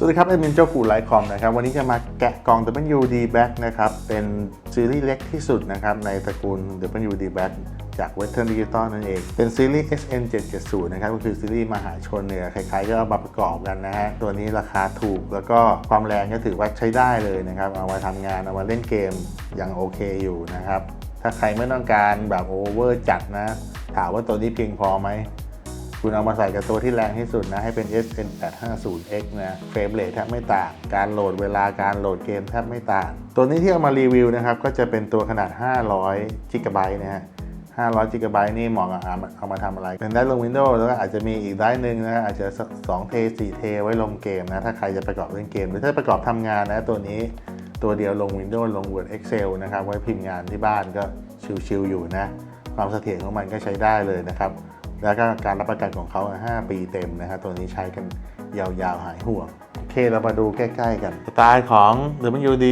สวัสดีครับแอดมินเจ้าปู่ไลฟ์คอมนะครับ วันนี้จะมาแกะกล่อง WD Back นะครับ เป็นซีรีส์เล็กที่สุดนะครับ ในตระกูล WD Back จาก Western Digital นั่นเอง เป็นซีรีส์ SN 770นะครับ ก็คือซีรีส์มหาชนเนี่ยใครๆก็เอามาประกอบกันนะฮะ ตัวนี้ราคาถูกแล้วก็ความแรงก็ถือว่าใช้ได้เลยนะครับ เอามาทำงาน เอามาเล่นเกมยังโอเคอยู่นะครับ ถ้าใครไม่ต้องการแบบโอเวอร์จัดนะ ถามว่าตัวนี้เพียงพอไหม คุณเอามาใส่กับตัวที่แรงที่สุดนะ ให้เป็น SN850X นะเฟรมเรทแทบไม่ต่าง การโหลดเวลาการโหลดเกมแทบไม่ต่าง ตัวนี้ที่เอามารีวิวนะครับ ก็จะเป็นตัวขนาด 500 g b นะฮะ500 g b นี่เหมาะกับเอามาทำอะไร เป็นได้ลง Windows แล้วก็อาจจะมีอีกได้หนึ่งนะอาจจะสัก2เท 4 เท ไว้ลงเกมนะ ถ้าใครจะประกอบเล่นเกม หรือถ้าประกอบทำงานนะตัวนี้ตัวเดียวลง Windows ลง Word Excel นะครับ ไว้พิมพ์งานที่บ้านก็ชิลๆอยู่นะ ความเสถียรของมันก็ใช้ได้เลยนะครับ แล้วก็การรับประกันของเขา 5 ปีเต็มนะฮะตัวนี้ใช้กันยาวๆ หายห่วง โอเคเรามาดูใกล้ๆกันสไตล์ของ WD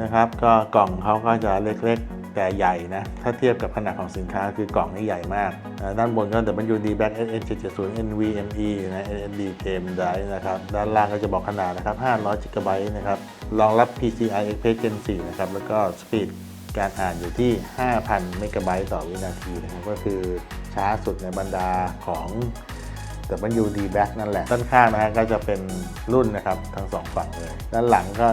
นะครับ ก็กล่องเขาก็จะเล็กๆ แต่ใหญ่นะ ถ้าเทียบกับขนาดของสินค้าคือกล่องนี่ใหญ่มาก ด้านบนก็ WD Back SN 770 NVMe นะ ND Game Drive นะครับ ด้านล่างก็จะบอกขนาดนะครับ 500 GB นะครับ รองรับ PCI Express Gen 4 นะครับ แล้วก็สปีดการอ่านอยู่ที่ 5,000 เมกะไบต์ต่อวินาทีนะครับ ก็คือ ช้าสุดในบรรดาของ WD Back นั่นแหละด้านข้างนะฮะก็จะเป็นรุ่นนะครับทั้งสองฝั่งเลย ด้านหลังก็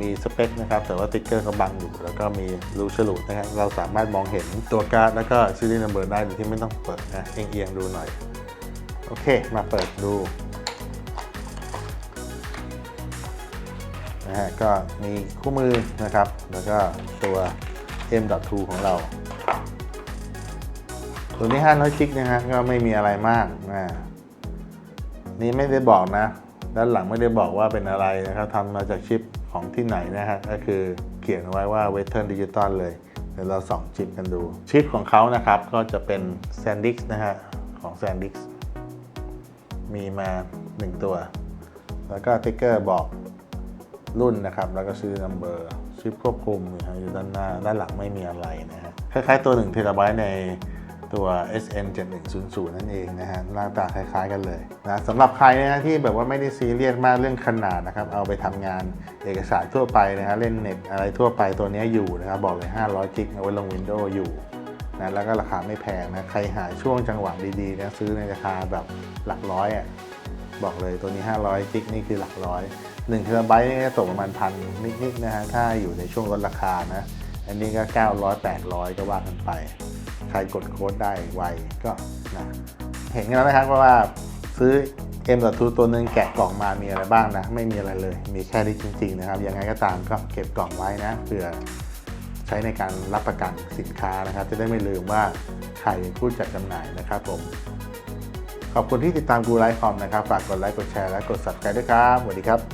มีสเปคนะครับ แต่ว่าติ๊กเกอร์เขาบังอยู่ แล้วก็มีรูฉลุนะครับเราสามารถมองเห็นตัวการ์ดแล้วก็ซีรีส์นัมเบอร์ได้โดยที่ไม่ต้องเปิดนะเอียงๆดูหน่อย โอเค มาเปิดดูนะฮะก็มีคู่มือนะครับ แล้วก็ตัว M.2 ของเรา ตัวนี้500จิกนะฮะก็ไม่มีอะไรมากนะนี่ไม่ได้บอกนะ ด้านหลังไม่ได้บอกว่าเป็นอะไรนะครับทำมาจากชิปของที่ไหนนะฮะก็คือเขียนไว้ว่า Western Digital เลยเดี๋ยวเราส่องชิปกันดู ชิปของเขานะครับก็จะเป็น SanDisk นะฮะของ SanDisk มีมา 1 ตัว แล้วก็ติ๊กเกอร์บอกรุ่นนะครับ แล้วก็ซื้อนัมเบอร์ชิปควบคุมนะฮะอยู่ด้านหน้า ด้านหลังไม่มีอะไรนะฮะคล้ายๆตัว1เทราไบต์ใน ตัว SN 7100นั่นเองนะฮะหน้าตาคล้ายๆกันเลยนะสำหรับใครนะฮะที่แบบว่าไม่ได้ซีเรียสมากเรื่องขนาดนะครับ เอาไปทำงานเอกสารทั่วไปนะฮะเล่นเน็ตอะไรทั่วไปตัวนี้อยู่นะครับ บอกเลย 500จิกเอาไว้ลง Windows อยู่นะแล้วก็ราคาไม่แพงนะ ใครหาช่วงจังหวะดีๆนะซื้อในราคาแบบหลักร้อยอะบอกเลยตัวนี้ 500จิกนี่คือหลักร้อย1เทราไบต์นี่ตกประมาณพันนิดๆนะฮะถ้าอยู่ในช่วงลดราคานะ อันนี้ก็ 900 800 ก็ว่ากันไป ครกดโค้ดได้ไวก็นะเห็นกันแล้วนะครับว่าซื้อ M.2 ตัวหนึ่งแกะกล่องมามีอะไรบ้างนะ ไม่มีอะไรเลย มีแค่นี้จริง ๆ นะครับ ยังไงก็ตามก็เก็บกล่องไว้นะเผื่อใช้ในการรับประกันสินค้านะครับ จะได้ไม่ลืมว่าใครเป็นผู้จัดจำหน่ายนะครับผม ขอบคุณที่ติดตามกูไลฟ์คอมนะครับ ฝากกดไลค์กดแชร์และกด subscribe ด้วยครับสวัสดีครับ